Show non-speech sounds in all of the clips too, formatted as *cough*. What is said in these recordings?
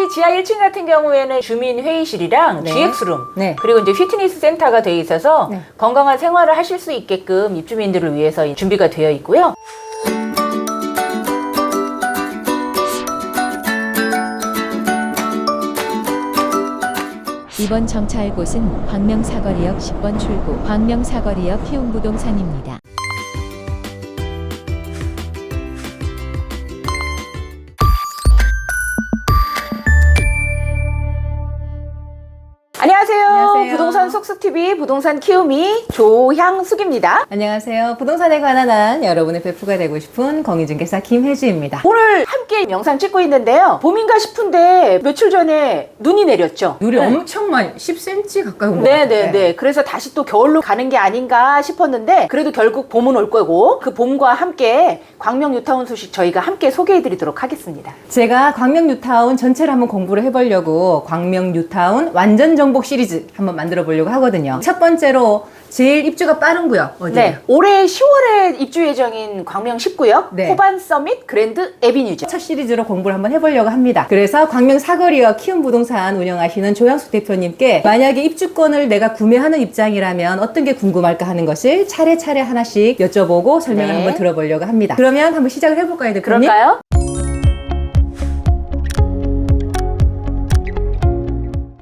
1단지 지하 1층 같은 경우에는 주민 회의실이랑 네. GX룸 네. 그리고 이제 피트니스 센터가 되어 있어서 네. 건강한 생활을 하실 수 있게끔 입주민들을 위해서 준비가 되어 있고요. 이번 정차할 곳은 광명사거리역 10번 출구 광명사거리역 희웅부동산입니다. 안녕하세요. 안녕하세요. 부동산 속수TV 부동산 키우미 조향숙입니다. 안녕하세요. 부동산에 관한 한 여러분의 베프가 되고 싶은 공인중개사 김혜주입니다. 오늘 함께 영상 찍고 있는데요. 봄인가 싶은데 며칠 전에 눈이 내렸죠. 눈이 네. 엄청 많이 10cm 가까이 온것 네, 같아요. 네, 네. 그래서 다시 또 겨울로 가는 게 아닌가 싶었는데 그래도 결국 봄은 올 거고 그 봄과 함께 광명 뉴타운 소식 저희가 함께 소개해 드리도록 하겠습니다. 제가 광명 뉴타운 전체를 한번 공부를 해보려고 광명 뉴타운 완전 정복 시리즈 한번 만들어 보려고 하거든요. 첫 번째로 제일 입주가 빠른 구역 어디예요? 네. 올해 10월에 입주 예정인 광명 10구역 네. 호반 서밋 그랜드 에비뉴죠. 첫 시리즈로 공부를 한번 해보려고 합니다. 그래서 광명 사거리와 키움 부동산 운영하시는 조양숙 대표님께 만약에 입주권을 내가 구매하는 입장이라면 어떤 게 궁금할까 하는 것을 차례차례 하나씩 여쭤보고 설명을 네. 한번 들어보려고 합니다. 그러면 한번 시작을 해볼까요, 대표님? 그럴까요?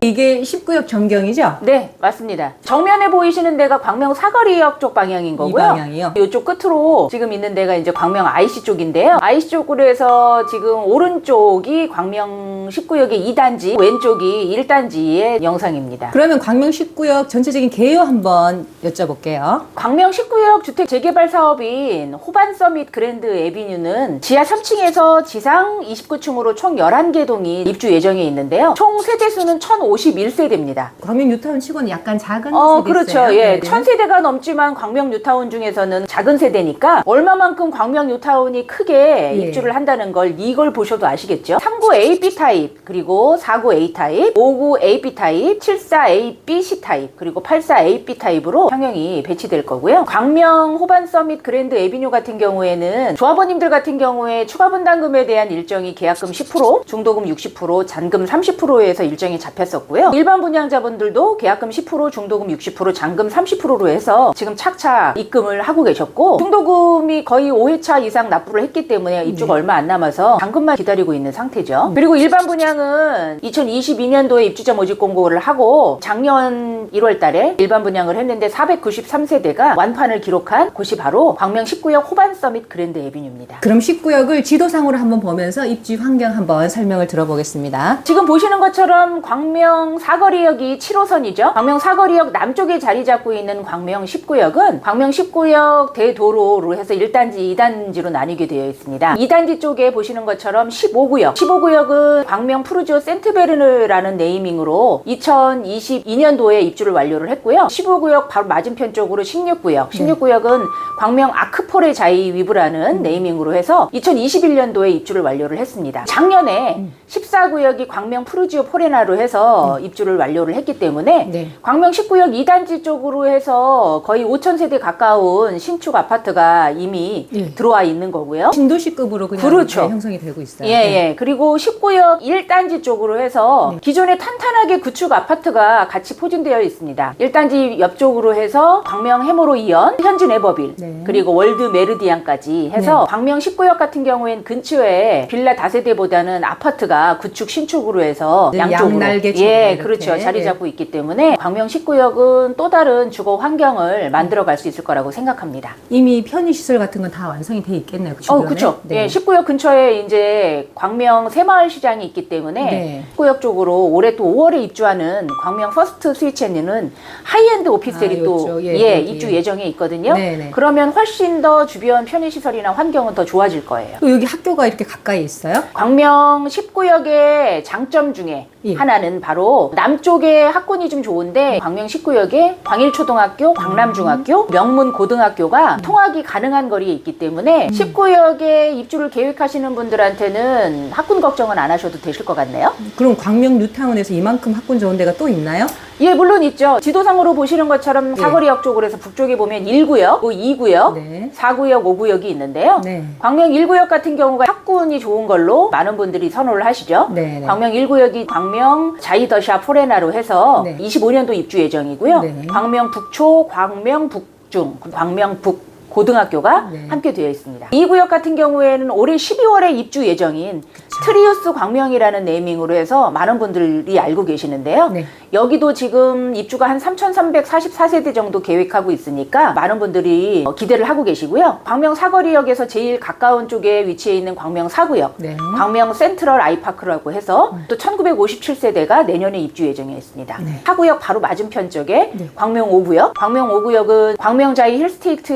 이게 19역 전경이죠? 네, 맞습니다. 정면에 보이시는 데가 광명 사거리역 쪽 방향인 거고요. 방향이요? 이쪽 끝으로 지금 있는 데가 이제 광명 IC 쪽인데요. IC 쪽으로 해서 지금 오른쪽이 광명 19역의 2단지, 왼쪽이 1단지의 영상입니다. 그러면 광명 19역 전체적인 개요 한번 여쭤볼게요. 광명 19역 주택 재개발 사업인 호반 서밋 그랜드 에비뉴는 지하 3층에서 지상 29층으로 총 11개 동이 입주 예정에 있는데요. 총 세대 수는 1051세대입니다. 광명 뉴타운 치고는 약간 작은 어, 세대 그렇죠. 예. 네, 네. 천 세대가 넘지만 광명 뉴타운 중에서는 작은 세대니까 얼마만큼 광명 뉴타운이 크게 예. 입주를 한다는 걸 이걸 보셔도 아시겠죠? 39 AB 타입, 그리고 49 A 타입, 59 AB 타입, 74 AB C 타입, 그리고 84 AB 타입으로 상형이 배치될 거고요. 광명 호반 서밋 그랜드 에비뉴 같은 경우에는 조합원님들 같은 경우에 추가 분담금에 대한 일정이 계약금 10%, 중도금 60%, 잔금 30%에서 일정이 잡혔었고 요. 일반 분양자분들도 계약금 10%, 중도금 60%, 잔금 30%로 해서 지금 착착 입금을 하고 계셨고 중도금이 거의 5회차 이상 납부를 했기 때문에 입주가 얼마 안 남아서 잔금만 기다리고 있는 상태죠. 그리고 일반 분양은 2022년도에 입주자 모집 공고를 하고 작년 1월 달에 일반 분양을 했는데 493세대가 완판을 기록한 곳이 바로 광명 19역 호반 서밋 그랜드 에비뉴입니다. 그럼 19역을 지도상으로 한번 보면서 입지 환경 한번 설명을 들어보겠습니다. 지금 보시는 것처럼 광명 사거리역이 7호선이죠. 광명 사거리역 남쪽에 자리 잡고 있는 광명 19역은 광명 19역 대도로로 해서 1단지, 2단지로 나뉘게 되어 있습니다. 2단지 쪽에 보시는 것처럼 15구역. 15구역은 광명 푸르지오 센트베르느라는 네이밍으로 2022년도에 입주를 완료를 했고요. 15구역 바로 맞은편 쪽으로 16구역. 16구역은 광명 아크폴의 자이 위브라는 네이밍으로 해서 2021년도에 입주를 완료를 했습니다. 작년에 14구역이 광명 푸르지오 포레나로 해서 입주를 완료를 했기 때문에 네. 광명 19역 2단지 쪽으로 해서 거의 5천 세대 가까운 신축 아파트가 이미 예. 들어와 있는 거고요. 신도시급으로 그냥 그렇죠. 이렇게 형성이 되고 있어요. 예, 예. 그리고 19역 1단지 쪽으로 해서 네. 기존에 탄탄하게 구축 아파트가 같이 포진되어 있습니다. 1단지 옆쪽으로 해서 광명 해모로 이연, 현진 에버빌, 네. 그리고 월드 메르디안까지 해서 광명 19역 같은 경우엔 근처에 빌라 다세대보다는 아파트가 구축 신축으로 해서 네, 양쪽으로 양날개처럼 예, 이렇게. 그렇죠. 자리 예. 잡고 있기 때문에 광명 19역은 또 다른 주거 환경을 만들어 갈 수 있을 거라고 생각합니다. 이미 편의시설 같은 건 다 완성이 돼 있겠네요. 그 어, 주변에. 그쵸. 네. 예, 19역 근처에 이제 광명 새마을 시장이 있기 때문에 네. 19역 쪽으로 올해 또 5월에 입주하는 광명 퍼스트 스위치에는 하이엔드 오피스텔이 아, 또 요쪽. 예, 예. 입주 예정에 있거든요. 네, 네. 그러면 훨씬 더 주변 편의시설이나 환경은 더 좋아질 거예요. 또 여기 학교가 이렇게 가까이 있어요? 광명 19역 의 장점 중에 예. 하나는 바로 남쪽에 학군이 좀 좋은데 광명 19역에 광일초등학교, 광남중학교, 명문고등학교가 통학이 가능한 거리에 있기 때문에 19역에 입주를 계획하시는 분들한테는 학군 걱정은 안 하셔도 되실 것 같네요. 그럼 광명 뉴타운에서 이만큼 학군 좋은 데가 또 있나요? 예, 물론 있죠. 지도상으로 보시는 것처럼 사거리역 쪽으로 해서 북쪽에 보면 1구역, 2구역, 네. 4구역, 5구역이 있는데요. 네. 광명 1구역 같은 경우가 학군이 좋은 걸로 많은 분들이 선호를 하시죠. 네, 네. 광명 1구역이 광명 자이더샤 포레나로 해서 네. 25년도 입주 예정이고요. 네. 광명 북초, 광명 북중, 광명 북 고등학교가 네. 함께 되어 있습니다. 이 구역 같은 경우에는 올해 12월에 입주 예정인 트리우스 광명이라는 네이밍으로 해서 많은 분들이 알고 계시는데요. 네. 여기도 지금 입주가 한 3,344세대 정도 계획하고 있으니까 많은 분들이 어, 기대를 하고 계시고요. 광명 사거리역에서 제일 가까운 쪽에 위치해 있는 광명 사구역, 네. 광명 센트럴 아이파크라고 해서 또 1957세대가 내년에 입주 예정에 있습니다. 네. 사구역 바로 맞은편 쪽에 네. 광명 5구역, 광명 5구역은 광명자이 힐스테이트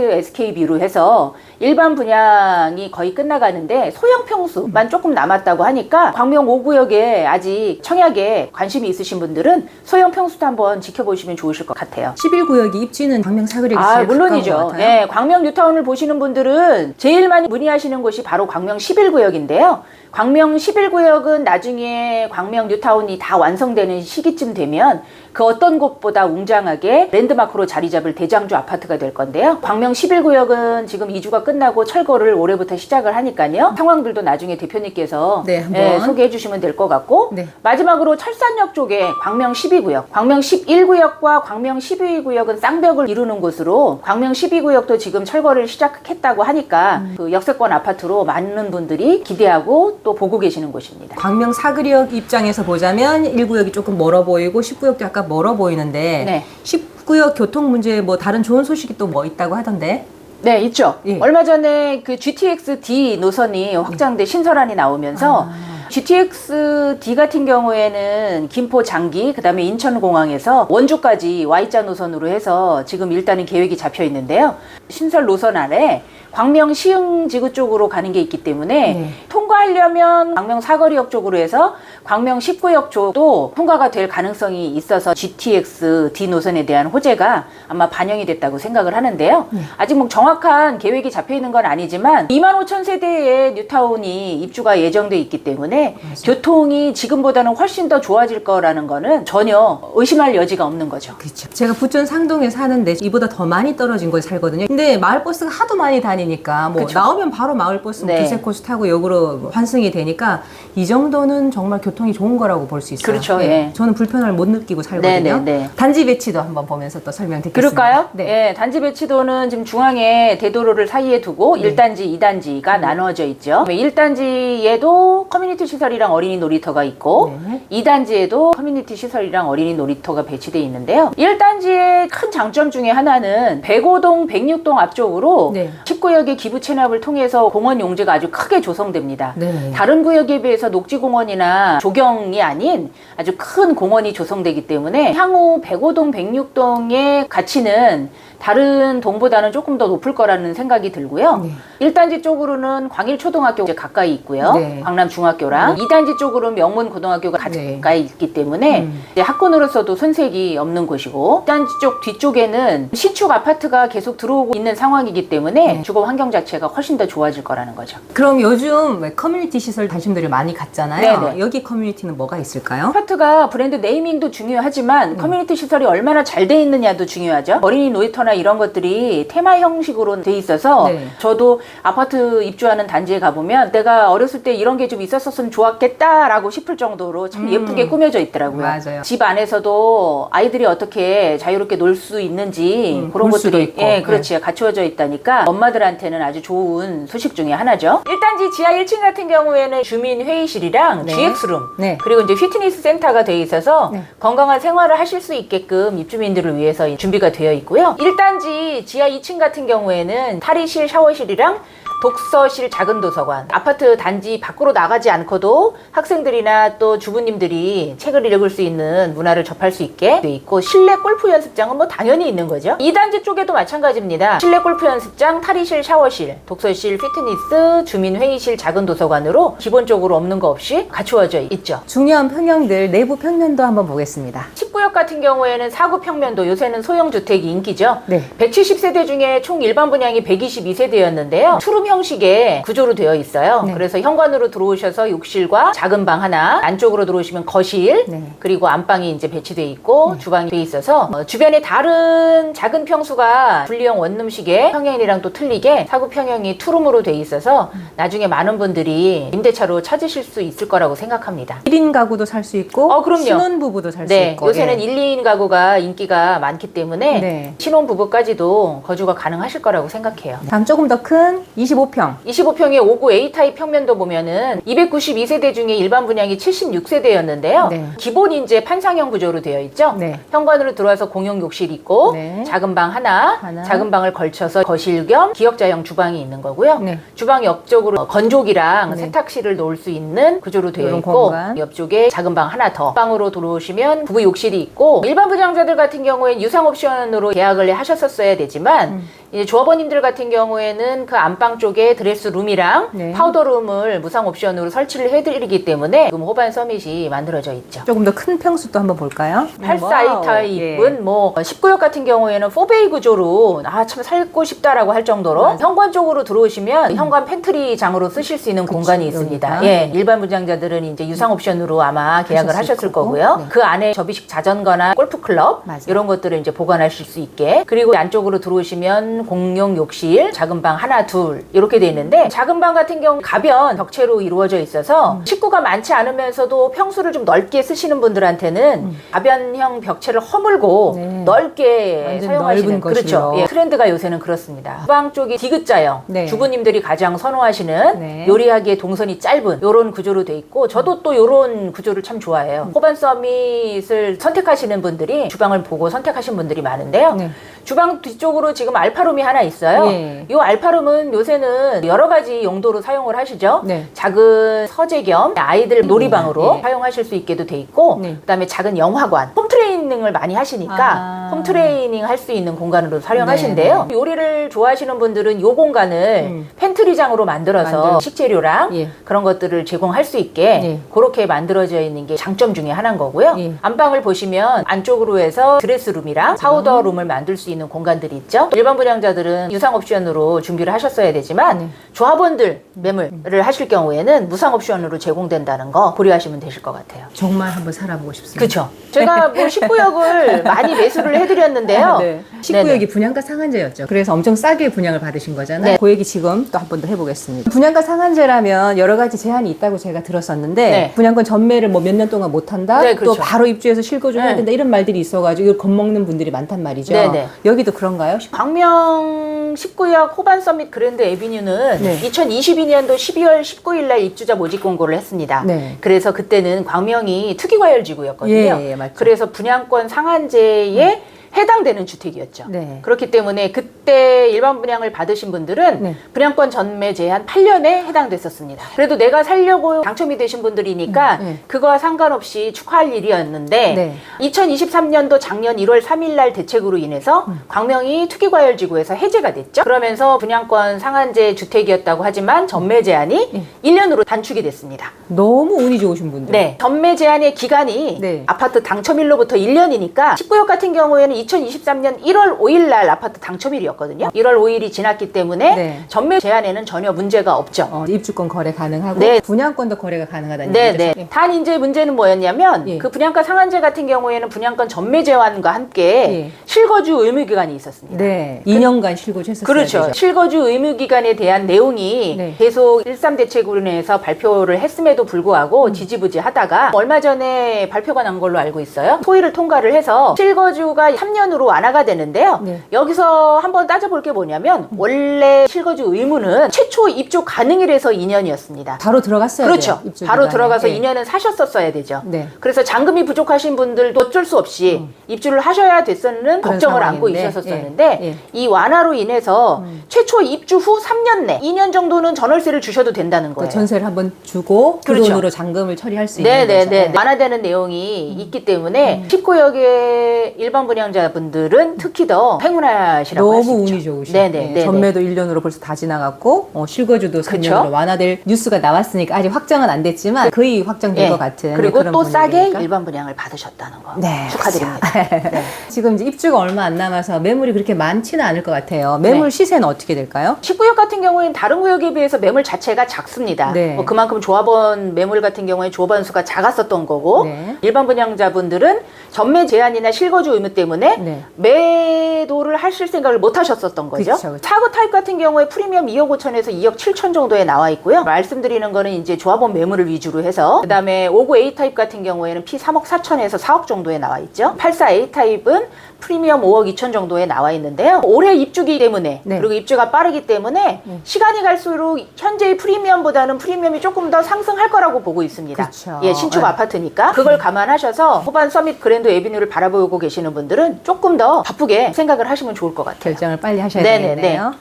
SKB로 해서 일반 분양이 거의 끝나가는데 소형 평수만 조금 남았다고 하니까 광명 5구역에 아직 청약에 관심이 있으신 분들은 소형 평수도 한번 지켜보시면 좋으실 것 같아요. 11구역이 입지는 광명 사거리역이 아, 제일 가까운 것 물론이죠. 같아요. 예, 광명 뉴타운을 보시는 분들은 제일 많이 문의하시는 곳이 바로 광명 11구역인데요. 광명 11구역은 나중에 광명 뉴타운이 다 완성되는 시기쯤 되면 그 어떤 곳보다 웅장하게 랜드마크로 자리 잡을 대장주 아파트가 될 건데요. 광명 11구역은 지금 이주가 끝나고 철거를 올해부터 시작을 하니까요. 상황들도 나중에 대표님께서 네, 한번. 예, 소개해 주시면 될 것 같고 네. 마지막으로 철산역 쪽에 광명 12구역, 광명 11구역과 광명 12구역은 쌍벽을 이루는 곳으로 광명 12구역도 지금 철거를 시작했다고 하니까 음. 그 역세권 아파트로 많은 분들이 기대하고 또 보고 계시는 곳입니다. 광명 사거리역 입장에서 보자면 1구역이 조금 멀어 보이고 10구역도 약간 멀어 보이는데 네. 10구역 교통 문제에 뭐 다른 좋은 소식이 또 뭐 있다고 하던데 네, 있죠. 예. 얼마 전에 그 GTX D 노선이 확장돼 신설안이 나오면서 아. GTX D 같은 경우에는 김포 장기, 그 다음에 인천공항에서 원주까지 Y자 노선으로 해서 지금 일단은 계획이 잡혀 있는데요. 신설 노선 안에 광명 시흥지구 쪽으로 가는 게 있기 때문에 네. 통과하려면 광명 사거리역 쪽으로 해서 광명 19역 쪽도 통과가 될 가능성이 있어서 GTX D 노선에 대한 호재가 아마 반영이 됐다고 생각을 하는데요. 네. 아직 뭐 정확한 계획이 잡혀 있는 건 아니지만 2만 5천 세대의 뉴타운이 입주가 예정돼 있기 때문에 교통이 지금보다는 훨씬 더 좋아질 거라는 거는 전혀 의심할 여지가 없는 거죠. 그렇죠. 제가 부천 상동에 사는데 이보다 더 많이 떨어진 곳에 살거든요. 근데 마을버스가 하도 많이 다니 니까 뭐 그쵸. 나오면 바로 마을버스 네. 두세 코스 타고 역으로 환승이 되니까 이 정도는 정말 교통이 좋은 거라고 볼 수 있어요. 그렇죠, 네. 예. 저는 불편함을 못 느끼고 살거든요. 네, 네, 네. 단지 배치도 한번 보면서 또 설명드리겠습니다. 그럴까요? 네. 예, 단지 배치도는 지금 중앙에 대도로를 사이에 두고 네. 1단지, 2단지가 나누어져 있죠. 1단지에도 커뮤니티 시설이랑 어린이 놀이터가 있고 네. 2단지에도 커뮤니티 시설이랑 어린이 놀이터가 배치되어 있는데요. 1단지의 큰 장점 중에 하나는 105동, 106동 앞쪽으로 네. 19 역의 기부 체납을 통해서 공원 용지가 아주 크게 조성됩니다. 네. 다른 구역에 비해서 녹지공원이나 조경이 아닌 아주 큰 공원이 조성되기 때문에 향후 105동, 106동의 가치는 다른 동보다는 조금 더 높을 거라는 생각이 들고요. 네. 1단지 쪽으로는 광일초등학교 가 가까이 있고요. 네. 광남중학교랑 2단지 쪽으로는 명문고등학교가 네. 가까이 있기 때문에 음. 이제 학군으로서도 손색이 없는 곳이고 1단지 쪽 뒤쪽에는 신축 아파트가 계속 들어오고 있는 상황이기 때문에 네. 주거 환경 자체가 훨씬 더 좋아질 거라는 거죠. 그럼 요즘 왜 커뮤니티 시설 관심들을 많이 갖잖아요. 네네. 여기 커뮤니티는 뭐가 있을까요? 아파트가 브랜드 네이밍도 중요하지만 커뮤니티 시설이 얼마나 잘 돼 있느냐도 중요하죠. 어린이 놀이터나 이런 것들이 테마 형식으로 돼 있어서 네. 저도 아파트 입주하는 단지에 가보면 내가 어렸을 때 이런 게 좀 있었으면 좋았겠다라고 싶을 정도로 참 음. 예쁘게 꾸며져 있더라고요. 맞아요. 집 안에서도 아이들이 어떻게 자유롭게 놀 수 있는지 음, 그런 것들이 있고. 예, 네. 그렇지 갖추어져 있다니까 엄마들한테는 아주 좋은 소식 중에 하나죠. 1단지 지하 1층 같은 경우에는 주민 회의실이랑 네. GX룸 네. 그리고 이제 피트니스 센터가 되어 있어서 네. 건강한 생활을 하실 수 있게끔 입주민들을 위해서 준비가 되어 있고요. 1단 지 지하 2층 같은 경우에는 탈의실, 샤워실이랑 독서실 작은 도서관 아파트 단지 밖으로 나가지 않고도 학생들이나 또 주부님들이 책을 읽을 수 있는 문화를 접할 수 있게 돼 있고 실내 골프 연습장은 뭐 당연히 있는 거죠. 2단지 쪽에도 마찬가지입니다. 실내 골프 연습장, 탈의실, 샤워실, 독서실, 피트니스, 주민 회의실 작은 도서관으로 기본적으로 없는 거 없이 갖추어져 있죠. 중요한 평형들 내부 평면도 한번 보겠습니다. 19역 같은 경우에는 사구 평면도 요새는 소형 주택이 인기죠. 네. 170세대 중에 총 일반 분양이 122세대였는데요. 투룸 형식의 구조로 되어 있어요. 네. 그래서 현관으로 들어오셔서 욕실과 작은 방 하나, 안쪽으로 들어오시면 거실, 네. 그리고 안방이 이제 배치돼 있고 주방이 돼 있어서 어, 주변에 다른 작은 평수가 분리형 원룸식의 평형이랑 또 틀리게 사구 평형이 투룸으로 돼 있어서 나중에 많은 분들이 임대차로 찾으실 수 있을 거라고 생각합니다. 1인 가구도 살 수 있고 어, 그럼요. 신혼부부도 살 수 네, 있고 요새는 예. 1, 2인 가구가 인기가 많기 때문에 네. 신혼 부부까지도 거주가 가능하실 거라고 생각해요. 다음 조금 더 큰 25평 25평의 59 A타입 평면도 보면은 292세대 중에 일반 분양이 76세대였는데요. 네. 기본 이제 판상형 구조로 되어 있죠. 네. 현관으로 들어와서 공용 욕실 있고 네. 작은 방 하나, 하나. 작은 방을 걸쳐서 거실 겸 기역자형 주방이 있는 거고요. 네. 주방 옆쪽으로 건조기랑 네. 세탁실을 놓을 수 있는 구조로 되어 있고 공간. 옆쪽에 작은 방 하나 더 방으로 들어오시면 부부 욕실이 있고 일반 분양자들 같은 경우엔 유상 옵션으로 계약을 하셨었어야 되지만 음. 이제 조합원님들 같은 경우에는 그 안방 쪽에 드레스룸이랑 네. 파우더룸을 무상 옵션으로 설치를 해드리기 때문에 지금 호반 서밋이 만들어져 있죠. 조금 더 큰 평수도 한번 볼까요? 84이 타입은 예. 뭐 19역 같은 경우에는 4베이 구조로 아 참 살고 싶다라고 할 정도로 맞아. 현관 쪽으로 들어오시면 현관 팬트리 장으로 쓰실 수 있는 공간이 있습니다. 여기가. 예, 일반 분양자들은 이제 유상 옵션으로 아마 계약을 하셨을 하셨을 거고. 거고요. 네. 그 안에 접이식 자전거나 골프 클럽 맞아. 이런 것들을 이제 보관하실 수 있게 그리고 안쪽으로 들어오시면 공용 욕실 작은 방 하나 둘 이렇게 돼 있는데 작은 방 같은 경우 가변 벽체로 이루어져 있어서 음. 식구가 많지 않으면서도 평수를 좀 넓게 쓰시는 분들한테는 가변형 벽체를 허물고 음. 네. 넓게 사용하시는 그렇죠. 예, 트렌드가 요새는 그렇습니다. 주방 쪽이 디귿자형 네. 주부님들이 가장 선호하시는 네. 요리하기에 동선이 짧은 이런 구조로 돼 있고 저도 또 이런 구조를 참 좋아해요. 음. 호반 서밋을 선택하시는 분들이 주방을 보고 선택하신 분들이 많은데요. 네. 주방 뒤쪽으로 지금 알파룸이 하나 있어요. 예. 이 알파룸은 요새는 여러 가지 용도로 사용을 하시죠. 네. 작은 서재 겸 아이들 놀이방으로 예. 사용하실 수 있게도 돼 있고 네. 그다음에 작은 영화관, 홈 트레이닝을 많이 하시니까 아. 홈 트레이닝 할 수 있는 공간으로 네, 활용하신대요. 요리를 좋아하시는 분들은 요 공간을 음. 팬트리장으로 만들어서 만들어. 식재료랑 예. 그런 것들을 제공할 수 있게 예. 그렇게 만들어져 있는 게 장점 중에 하나인 거고요. 예. 안방을 보시면 안쪽으로 해서 드레스룸이랑 파우더룸을 만들 수 있는 공간들이 있죠. 일반 분양자들은 유상 옵션으로 준비를 하셨어야 되지만 네. 조합원들 매물을 하실 경우에는 무상 옵션으로 제공된다는 거 고려하시면 되실 것 같아요. 정말 한번 살아보고 싶습니다. 그렇죠. 제가 뭐 19역을 *laughs* 많이 매수를 해드렸는데요. 네. 19역이 분양가 상한제였죠. 그래서 엄청 싸게 분양을 받으신 거잖아요. 네. 그 얘기 지금 또 한 번 더 해보겠습니다. 분양가 상한제라면 여러 가지 제한이 있다고 제가 들었었는데 네. 분양권 전매를 뭐 몇 년 동안 못 한다. 네, 그렇죠. 또 바로 입주해서 실거주 해야 네. 된다 이런 말들이 있어가지고 이걸 겁먹는 분들이 많단 말이죠. 네, 네. 여기도 그런가요? 광명 19역 호반 서밋 그랜드 에비뉴는 네. 2022년도 12월 19일 날 입주자 모집 공고를 했습니다. 네. 그래서 그때는 광명이 투기과열지구였거든요. 예, 예, 맞죠. 그래서 분양권 상한제에 해당되는 주택이었죠. 네. 그렇기 때문에 그때 일반 분양을 받으신 분들은 네. 분양권 전매 제한 8년에 해당됐었습니다. 그래도 내가 살려고 당첨이 되신 분들이니까 음, 네. 그거와 상관없이 축하할 일이었는데 네. 2023년도 작년 1월 3일 날 대책으로 인해서 음. 광명이 투기과열지구에서 해제가 됐죠. 그러면서 분양권 상한제 주택이었다고 하지만 전매 제한이 네. 1년으로 단축이 됐습니다. 너무 운이 좋으신 분들. 네. 전매 제한의 기간이 네. 아파트 당첨일로부터 1년이니까 19역 같은 경우에는 2023년 1월 5일 날 아파트 당첨일이었거든요. 1월 5일이 지났기 때문에 네. 전매 제한에는 전혀 문제가 없죠. 어, 입주권 거래 가능하고 네. 분양권도 거래가 가능하다는 네, 얘기죠. 네. 단 이제 문제는 뭐였냐면 예. 그 분양가 상한제 같은 경우에는 분양권 전매 제한과 함께 예. 실거주 의무 기간이 있었습니다. 네. 2년간 실거주 했었어요. 그렇죠. 실거주 의무 기간에 대한 내용이 네. 계속 13 대책으로 인해서 발표를 했음에도 불구하고 음. 지지부지하다가 얼마 전에 발표가 난 걸로 알고 있어요. 소위를 통과를 해서 실거주가 3 년으로 완화가 되는데요. 네. 음. 여기서 한번 따져볼 게 뭐냐면 원래 실거주 의무는 최초 입주 가능일에서 2년이었습니다. 바로 들어갔어요. 그렇죠. 바로. 들어가서 네. 2년은 사셨었어야 되죠. 네. 그래서 잔금이 부족하신 분들도 어쩔 수 없이 음. 입주를 하셔야 됐었는 걱정을 안고 상황인데, 있었었는데 예, 예. 이 완화로 인해서 최초 입주 후 3년 내 2년 정도는 전월세를 주셔도 된다는 거예요. 그 전세를 한번 주고 그 그렇죠. 돈으로 잔금을 처리할 수 있는 네네네 거죠. 네. 완화되는 내용이 있기 때문에 19역의 일반 분양자 분들은 특히 더 행운하시라고 할 수 너무 있죠. 운이 좋으시죠. 네네. 예, 전매도 1년으로 벌써 다 지나갔고 어, 실거주도 3년으로 그쵸? 완화될 뉴스가 나왔으니까 아직 확정은 안 됐지만 거의 확정될 예. 것 같은 그리고 또 싸게 분위기니까. 일반 분양을 받으셨다는 거 네, 축하드립니다. 네. *laughs* 지금 이제 입주가 얼마 안 남아서 매물이 그렇게 많지는 않을 것 같아요. 매물 네. 시세는 어떻게 될까요? 19역 같은 경우에는 다른 구역에 비해서 매물 자체가 작습니다. 네. 뭐 그만큼 조합원 매물 같은 경우에 조합원 수가 작았었던 거고 네. 일반 분양자분들은 전매 제한이나 실거주 의무 때문에 네. 매도를 하실 생각을 못 하셨었던 거죠. 그쵸, 그쵸. 사고 타입 같은 경우에 프리미엄 2억 5천에서 2억 7천 정도에 나와 있고요. 말씀드리는 거는 이제 조합원 매물을 위주로 해서 그다음에 59A 타입 같은 경우에는 P 3억 4천에서 4억 정도에 나와 있죠. 84A 타입은 프리미엄 5억 2천 정도에 나와 있는데요. 올해 입주기 때문에 네. 그리고 입주가 빠르기 때문에 시간이 갈수록 현재의 프리미엄보다는 프리미엄이 조금 더 상승할 거라고 보고 있습니다. 그쵸. 예, 신축 네. 아파트니까 그걸 감안하셔서 후반 서밋 그랜드 에비뉴를 바라보고 계시는 분들은 조금 더 바쁘게 생각을 하시면 좋을 것 같아요. 결정을 빨리 하셔야 네네네. 되겠네요.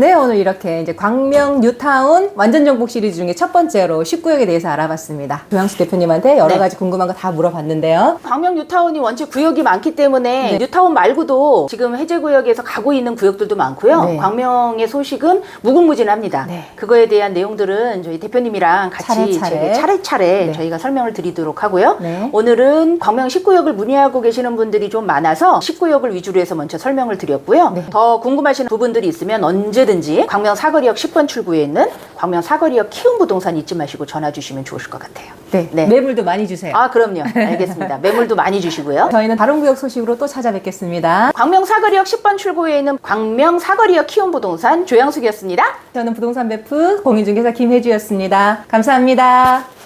네, 오늘 이렇게 이제 광명 뉴타운 완전 정복 시리즈 중에 첫 번째로 19역에 대해서 알아봤습니다. 조양수 대표님한테 여러 네. 가지 궁금한 거 다 물어봤는데요. 광명 뉴타운이 원체 구역이 많기 때문에 네. 뉴타운 말고도 지금 해제 구역에서 가고 있는 구역들도 많고요. 네. 광명의 소식은 무궁무진합니다. 네. 그거에 대한 내용들은 저희 대표님이랑 같이 차례차례. 저희 차례차례 네. 저희가 설명을 드리도록 하고요. 네. 오늘은 광명 19역을 문의하고 계시는 분들이 좀 많아서 19역을 위주로 해서 먼저 설명을 드렸고요. 네. 더 궁금하신 부분들이 있으면 언제든지 광명 사거리역 10번 출구에 있는 광명 사거리역 키움 부동산 잊지 마시고 전화 주시면 좋으실 것 같아요. 네. 네. 매물도 많이 주세요. 아, 그럼요. 알겠습니다. *laughs* 매물도 많이 주시고요. 저희는 다른 구역 소식으로 또 찾아뵙겠습니다. 광명 사거리역 10번 출구에 있는 광명 사거리역 키움 부동산 조영숙이었습니다. 저는 부동산 베프 공인중개사 김혜주였습니다. 감사합니다.